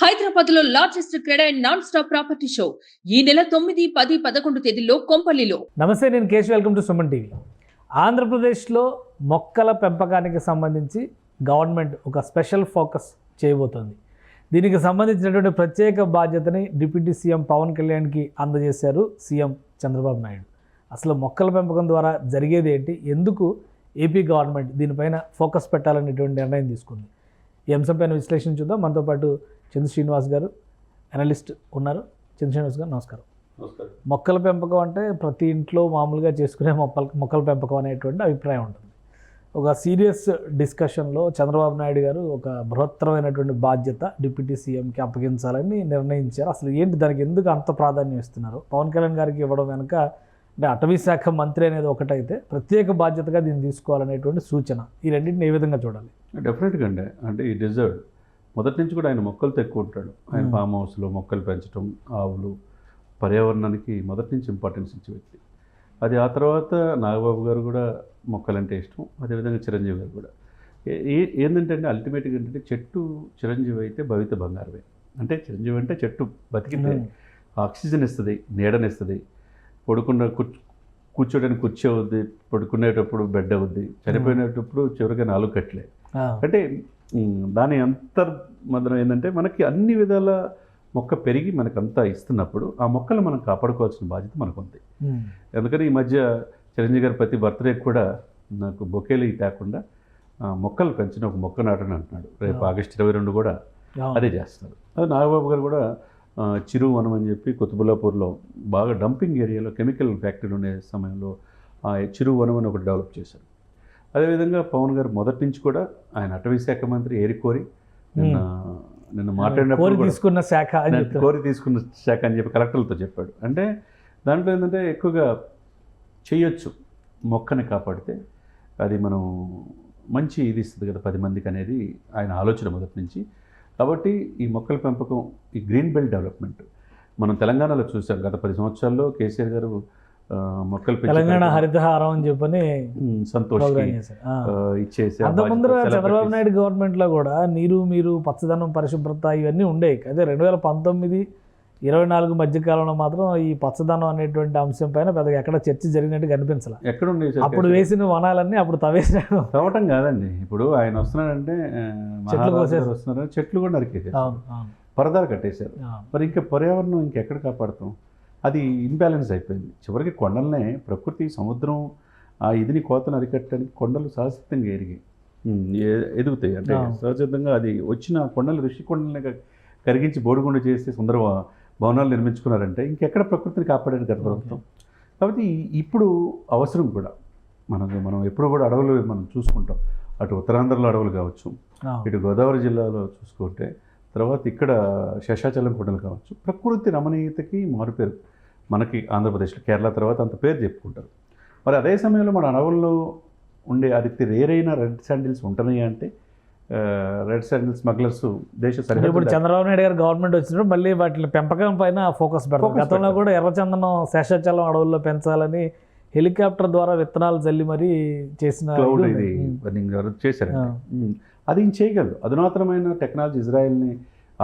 హైదరాబాద్లో largest cred and non stop property show. ఈ నెల తొమ్మిది పది పదకొండు తేదీల్లో కొంపల్లిలో. నమస్తే నేను Keshav. Welcome to Suman TV. ఆంధ్రప్రదేశ్లో మొక్కల పెంపకానికి సంబంధించి గవర్నమెంట్ ఒక స్పెషల్ ఫోకస్ చేయబోతోంది. దీనికి సంబంధించినటువంటి ప్రత్యేక బాధ్యతని డిప్యూటీ సీఎం పవన్ కళ్యాణ్కి అందజేశారు సీఎం చంద్రబాబు నాయుడు. అసలు మొక్కల పెంపకం ద్వారా జరిగేది ఏంటి? ఎందుకు ఏపీ గవర్నమెంట్ దీనిపైన ఫోకస్ పెట్టాలనేటువంటి నిర్ణయం తీసుకుంది. ఈ అంశంపైన విశ్లేషణ చూద్దాం. మనతో పాటు చంద్ర శ్రీనివాస్ గారు అనలిస్ట్ ఉన్నారు. చంద్ర శ్రీనివాస్ గారు నమస్కారం. నమస్కారం. మొక్కల పెంపకం అంటే ప్రతి ఇంట్లో మామూలుగా చేసుకునే మొక్కల మొక్కల పెంపకం అనేటువంటి అభిప్రాయం ఉంటుంది. ఒక సీరియస్ డిస్కషన్లో చంద్రబాబు నాయుడు గారు ఒక బృహత్తరమైనటువంటి బాధ్యత డిప్యూటీ సీఎంకి అప్పగించాలని నిర్ణయించారు. అసలు ఏంటి దానికి ఎందుకు అంత ప్రాధాన్యం ఇస్తున్నారు? పవన్ కళ్యాణ్ గారికి ఇవ్వడం వెనుక అంటే అటవీ శాఖ మంత్రి అనేది ఒకటైతే ప్రత్యేక బాధ్యతగా దీన్ని తీసుకోవాలనేటువంటి సూచన. ఈ రెండింటిని ఏ విధంగా చూడాలి? డెఫినెట్గా అండి. అంటే ఈ డిజర్వ్ మొదటి నుంచి కూడా ఆయన మొక్కలతో ఎక్కువ ఉంటాడు. ఆయన Hmm. ఫామ్ హౌస్లో మొక్కలు పెంచడం ఆవులు పర్యావరణానికి మొదటి నుంచి ఇంపార్టెన్స్ ఇచ్చే వ్యక్తి. అది ఆ తర్వాత నాగబాబు గారు కూడా మొక్కలంటే ఇష్టం. అదేవిధంగా చిరంజీవి గారు కూడా. ఏ- ఏంటంటే అండి అల్టిమేట్గా ఏంటంటే చెట్టు చిరంజీవి అయితే భవిత బంగారమే. అంటే చిరంజీవి అంటే చెట్టు బతికితే Hmm. ఆక్సిజన్ ఇస్తుంది నీడనిస్తుంది పడుకున్న కూర్చు కూర్చోడానికి కుర్చీ అవుద్ది పడుకునేటప్పుడు బెడ్ అవుద్ది. చనిపోయినప్పుడు చివరిగా నాలుగు కట్టలే. అంటే దాని అంతర్మదనం ఏంటంటే మనకి అన్ని విధాల మొక్క పెరిగి మనకు అంతా ఇస్తున్నప్పుడు ఆ మొక్కలు మనం కాపాడుకోవాల్సిన బాధ్యత మనకు ఉంది ఎందుకని ఈ మధ్య చిరంజీవి గారి ప్రతి బర్త్డే కూడా నాకు బొకేలు తేకుండా మొక్కలు పెంచిన ఒక మొక్క నాటని అంటున్నాడు. రేపు ఆగస్టు ఇరవై రెండు కూడా. అదే చేస్తున్నారు అది నాగబాబు గారు కూడా చిరు వనం అని చెప్పి కొత్తబుల్లాపూర్లో బాగా డంపింగ్ ఏరియాలో కెమికల్ ఫ్యాక్టరీ ఉండే సమయంలో ఆ చిరు వనం అని ఒకటి డెవలప్ చేశారు. అదేవిధంగా పవన్ గారు మొదటి నుంచి కూడా ఆయన అటవీ శాఖ మంత్రి ఏరి కోరి నిన్న మాట్లాడినప్పుడు తీసుకున్న శాఖ కోరి తీసుకున్న శాఖ అని చెప్పి కలెక్టర్లతో చెప్పాడు. అంటే దాంట్లో ఏంటంటే ఎక్కువగా చేయొచ్చు. మొక్కని కాపాడితే అది మనం మంచి ఇది ఇస్తుంది కదా పది మందికి అనేది ఆయన ఆలోచన మొదటి నుంచి. కాబట్టి ఈ మొక్కల పెంపకం ఈ గ్రీన్ బెల్ట్ డెవలప్మెంట్ మనం తెలంగాణలో చూసాం. గత పది సంవత్సరాల్లో కేసీఆర్ గారు మొక్కలు తెలంగాణ హరితహారం అని చెప్పని. ఆ, ఇచ్చేసి చంద్రబాబు నాయుడు గవర్నమెంట్లో కూడా నీరు మీరు పచ్చదనం పరిశుభ్రత ఇవన్నీ ఉండేవి. అదే రెండు వేల పంతొమ్మిది ఇరవై నాలుగు మధ్య కాలంలో మాత్రం ఈ పచ్చదనం అనేటువంటి అంశం పైన పెద్దగా ఎక్కడ చర్చ జరిగినట్టు కనిపించాల. ఎక్కడ అప్పుడు వేసిన వనాలన్నీ అప్పుడు తవ్వేసాడు తవ్వటం కాదండి. ఇప్పుడు ఆయన వస్తున్నాడంటే మహారాజు కోసేసి- గారు వస్తున్నారని చెట్లు కూడా నరికేసారు పరదాలు కట్టేశారు. మరి ఇంకా పర్యావరణం ఇంకెక్కడ కాపాడుతాం? అది ఇంబ్యాలెన్స్ అయిపోయింది. చివరికి కొండలనే ప్రకృతి సముద్రం ఆ ఇదిని కోతను అరికట్టడానికి కొండలు సహసిద్ధంగా ఎరిగాయి ఎదుగుతాయి. అంటే. సహజంగా అది వచ్చిన కొండలు ఋషి కొండల్ని కరిగించి బోడిగుండ చేసి సుందర భవ- భవనాలు నిర్మించుకున్నారంటే ఇంకెక్కడ ప్రకృతిని కాపాడారు గత ప్రభుత్వం. కాబట్టి ఇప్పుడు అవసరం కూడా. మనం మనం ఎప్పుడు కూడా అడవులు మనం చూసుకుంటాం. అటు ఉత్తరాంధ్రలో అడవులు కావచ్చు. ఇటు గోదావరి జిల్లాలో చూసుకుంటే తర్వాత ఇక్కడ శేషాచలం కొండలు కావచ్చు. ప్రకృతి రమణీయతకి మారుపేరు మనకి ఆంధ్రప్రదేశ్లో కేరళ తర్వాత అంత పేరు చెప్పుకుంటారు. మరి అదే సమయంలో మన అడవుల్లో ఉండే అతి రేరైన రెడ్ శాండిల్స్ ఉంటున్నాయి అంటే రెడ్ శాండిల్ స్మగ్లర్స్ దేశ ఇప్పుడు చంద్రబాబు నాయుడు గారు గవర్నమెంట్ వచ్చినప్పుడు మళ్ళీ వాటి పెంపకం పైన ఫోకస్ పెడతారు. గతంలో. కూడా ఎర్రచందనం శేషాచలం అడవుల్లో పెంచాలని హెలికాప్టర్ ద్వారా విత్తనాలు జల్లి మరీ చేసిన క్లౌడ్ ఇది. బర్నింగ్ చేశారు. అది చేయగలరు. అధునాతనమైన టెక్నాలజీ ఇజ్రాయెల్ని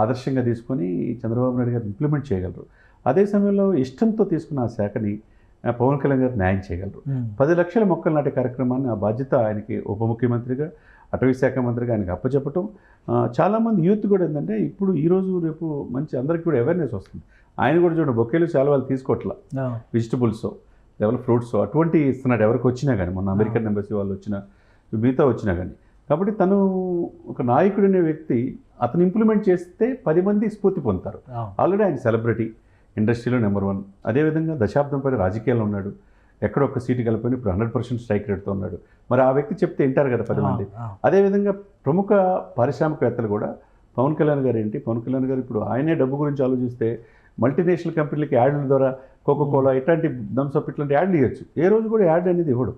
ఆదర్శంగా తీసుకొని చంద్రబాబు నాయుడు గారు ఇంప్లిమెంట్ చేయగలరు. అదే సమయంలో ఇష్టంతో తీసుకున్న ఆ శాఖని పవన్ కళ్యాణ్ గారు న్యాయం చేయగలరు. పది లక్షల మొక్కలు నాటే కార్యక్రమాన్ని ఆ బాధ్యత ఆయనకి ఉప ముఖ్యమంత్రిగా అటవీ శాఖ మంత్రిగా ఆయనకి అప్పచెప్పటం. చాలామంది యూత్ కూడా ఏంటంటే ఇప్పుడు ఈ రోజు రేపు మంచి అందరికీ కూడా అవేర్నెస్ వస్తుంది. ఆయన కూడా చూడండి బొకేలు చాలా వాళ్ళు తీసుకోవట్లా. వెజిటబుల్స్ లేకపోతే ఫ్రూట్స్ అటువంటి ఇస్తున్నాడు ఎవరికి వచ్చినా కానీ మొన్న అమెరికన్ ఎంబసీ వాళ్ళు వచ్చిన మిగతా వచ్చినా కానీ కాబట్టి తను ఒక నాయకుడు అనే వ్యక్తి అతను ఇంప్లిమెంట్ చేస్తే పది మంది స్ఫూర్తి పొందుతారు. ఆల్రెడీ ఆయన సెలబ్రిటీ ఇండస్ట్రీలో నెంబర్ వన్. అదేవిధంగా దశాబ్దం పైన రాజకీయాల్లో ఉన్నాడు. ఎక్కడ ఒక సీటు కలిపి ఇప్పుడు హండ్రెడ్ పర్సెంట్ స్ట్రైక్ రేట్తో ఉన్నాడు. మరి ఆ వ్యక్తి చెప్తే వింటారు కదా పది మంది. అదేవిధంగా ప్రముఖ పారిశ్రామికవేత్తలు కూడా పవన్ కళ్యాణ్ గారు ఏంటి పవన్ కళ్యాణ్ గారు ఇప్పుడు ఆయనే డబ్బు గురించి ఆలోచిస్తే మల్టీనేషనల్ కంపెనీలకి యాడ్ల ద్వారా కోకో కోలా ఇట్లాంటి థమ్స్అప్ ఇట్లాంటి యాడ్లు ఇవ్వచ్చు ఏ రోజు కూడా యాడ్ అనేది ఇవ్వడు.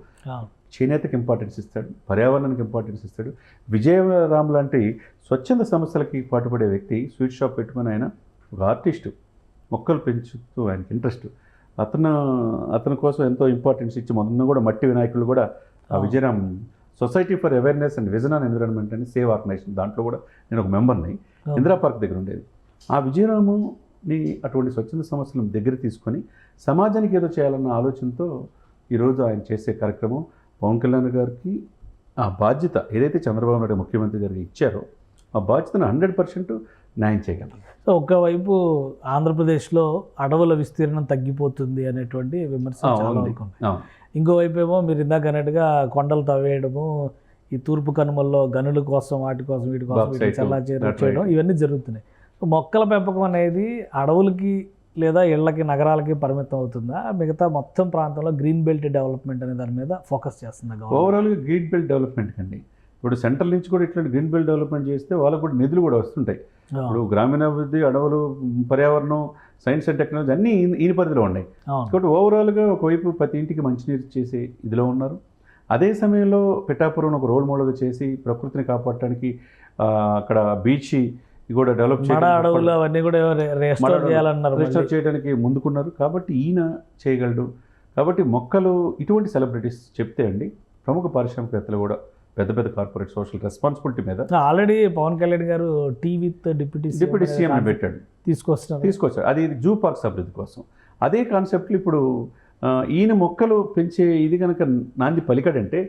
చేనేతకి ఇంపార్టెన్స్ ఇస్తాడు పర్యావరణానికి ఇంపార్టెన్స్ ఇస్తాడు. విజయరామ్ లాంటి స్వచ్ఛంద సంస్థలకి పాటుపడే వ్యక్తి స్వీట్ షాప్ పెట్టుకుని ఆయన ఒక ఆర్టిస్టు. మొక్కలు పెంచుతూ ఆయనకి ఇంట్రెస్ట్. అతను అతని కోసం ఎంతో ఇంపార్టెన్స్ ఇచ్చి మొన్న కూడా మట్టి వినాయకులు కూడా ఆ. Vijayaram society for awareness and vision and environment అని సేవ్ ఆర్గనైజేషన్ దాంట్లో కూడా నేను ఒక మెంబర్ని. ఇందిరా పార్క్ దగ్గర ఉండేది. ఆ విజయరాముని అటువంటి స్వచ్ఛంద సంస్థలను దగ్గర తీసుకొని సమాజానికి ఏదో చేయాలన్న ఆలోచనతో ఈరోజు ఆయన చేసే కార్యక్రమం పవన్ కళ్యాణ్ గారికి ఆ బాధ్యత ఏదైతే చంద్రబాబు నాయుడు ముఖ్యమంత్రి గారికి ఇచ్చారో ఆ బాధ్యతను హండ్రెడ్ పర్సెంట్ న్యాయం చేయగలరు. సో ఒకవైపు ఆంధ్రప్రదేశ్లో అడవుల విస్తీర్ణం తగ్గిపోతుంది అనేటువంటి విమర్శ ఇంకోవైపు ఏమో మీరు ఇందాక అన్నట్టుగా కొండలు తవ్వేయడము ఈ తూర్పు కనుమల్లో గనుల కోసం వాటి కోసం వీటి కోసం చల్లా చేయడం ఇవన్నీ జరుగుతున్నాయి. మొక్కల పెంపకం అనేది అడవులకి లేదా ఇళ్ళకి నగరాలకి పరిమితం అవుతుందా? మిగతా మొత్తం ప్రాంతంలో గ్రీన్ బెల్ట్ డెవలప్మెంట్ అనే దాని మీద ఫోకస్ చేస్తుంది ఓవరాల్గా గ్రీన్ బెల్ట్ డెవలప్మెంట్ కండి. ఇప్పుడు సెంట్రల్ నుంచి కూడా ఇట్లాంటి గ్రీన్ బెల్ట్ డెవలప్మెంట్ చేస్తే వాళ్ళకు కూడా నిధులు కూడా వస్తుంటాయి. ఇప్పుడు గ్రామీణాభివృద్ధి అడవులు పర్యావరణం సైన్స్ అండ్ టెక్నాలజీ అన్నీ ఈయన పరిధిలో ఉన్నాయి. కాబట్టి ఓవరాల్గా ఒకవైపు ప్రతి ఇంటికి మంచినీరు చేసే ఇదిలో ఉన్నారు. అదే సమయంలో పిఠాపురం ఒక రోల్ మోడల్గా చేసి ప్రకృతిని కాపాడటానికి అక్కడ బీచ్ కూడా డెవలప్ మడ అడవులు అవన్నీ కూడా రెస్టోర్ చేయాలన్నారు. చేయడానికి ముందుకున్నారు. కాబట్టి ఈయన చేయగలడు. కాబట్టి మొక్కలు ఇటువంటి సెలబ్రిటీస్ చెప్తే అండి ప్రముఖ పారిశ్రామికవేత్తలు కూడా పెద్ద పెద్ద కార్పొరేట్ సోషల్ రెస్పాన్సిబిలిటీ మీద already Pawan Kalyan garu tea with deputy deputy CM పెట్టాడు. తీసుకొస్తున్నారు. తీసుకొచ్చాడు అది జూ పార్క్స్ అభివృద్ధి కోసం. అదే కాన్సెప్ట్లు ఇప్పుడు ఈయన మొక్కలు పెంచే ఇది కనుక నాంది పలికడంటే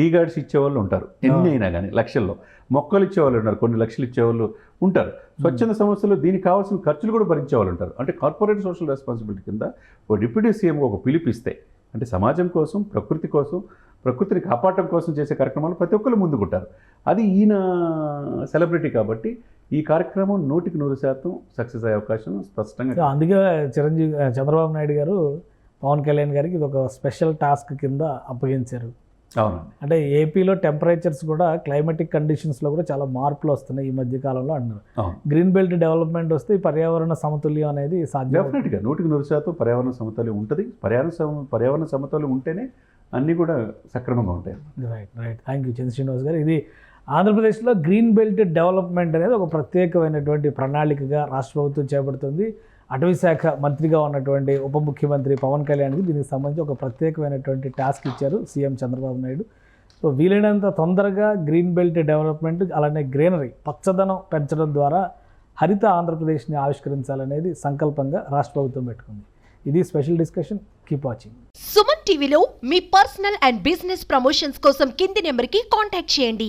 టీ గార్డ్స్ ఇచ్చేవాళ్ళు ఉంటారు. ఎన్ని అయినా కానీ లక్షల్లో. మొక్కలు ఇచ్చేవాళ్ళు ఉన్నారు. కొన్ని లక్షలు ఇచ్చేవాళ్ళు ఉంటారు. స్వచ్ఛంద సంస్థలు దీనికి కావాల్సిన ఖర్చులు కూడా భరించే వాళ్ళు ఉంటారు. అంటే కార్పొరేట్ సోషల్ రెస్పాన్సిబిలిటీ కింద ఓ డిప్యూటీ సీఎం ఒక పిలిపిస్తే అంటే సమాజం కోసం ప్రకృతి కోసం ప్రకృతిని కాపాడటం కోసం చేసే కార్యక్రమాలు ప్రతి ఒక్కరు ముందుకుంటారు. అది ఈయన సెలబ్రిటీ కాబట్టి ఈ కార్యక్రమం నూటికి నూరు శాతం సక్సెస్ అయ్యే అవకాశం స్పష్టంగా అందుకే చిరంజీవి చంద్రబాబు నాయుడు గారు పవన్ కళ్యాణ్ గారికి ఇది ఒక స్పెషల్ టాస్క్ కింద అప్పగించారు. అవునండి అంటే ఏపీలో టెంపరేచర్స్ కూడా క్లైమాటిక్ కండిషన్స్లో కూడా చాలా మార్పులు వస్తున్నాయి ఈ మధ్య కాలంలో అవును. గ్రీన్ బెల్ట్ డెవలప్మెంట్ వస్తే పర్యావరణ సమతుల్యం అనేది సాధ్యం డెఫినెట్గా నూటికి నూరు శాతం పర్యావరణ సమతుల్యం ఉంటుంది. పర్యావరణ సమ పర్యావరణ సమతుల్యం ఉంటేనే అన్నీ కూడా సక్రమంగా ఉంటాయి. Right right thank you Chandra Srinivas garu. ఇది ఆంధ్రప్రదేశ్లో గ్రీన్ బెల్ట్ డెవలప్మెంట్ అనేది ఒక ప్రత్యేకమైనటువంటి ప్రణాళికగా రాష్ట్ర ప్రభుత్వం చేపడుతుంది. అటవీ శాఖ మంత్రిగా ఉన్నటువంటి ఉప ముఖ్యమంత్రి పవన్ కళ్యాణ్కి దీనికి సంబంధించి ఒక ప్రత్యేకమైనటువంటి టాస్క్ ఇచ్చారు సీఎం చంద్రబాబు నాయుడు. సో వీలైనంత తొందరగా గ్రీన్ బెల్ట్ డెవలప్మెంట్ అలానే గ్రీనరీ పచ్చదనం పెంచడం ద్వారా హరిత ఆంధ్రప్రదేశ్ని ఆవిష్కరించాలనేది సంకల్పంగా రాష్ట్ర ప్రభుత్వం పెట్టుకుంది. ఇది special discussion. Keep watching. Suman టీవీలో మీ పర్సనల్ అండ్ బిజినెస్ ప్రమోషన్స్ కోసం కింది నెంబర్కి కాంటాక్ట్ చేయండి.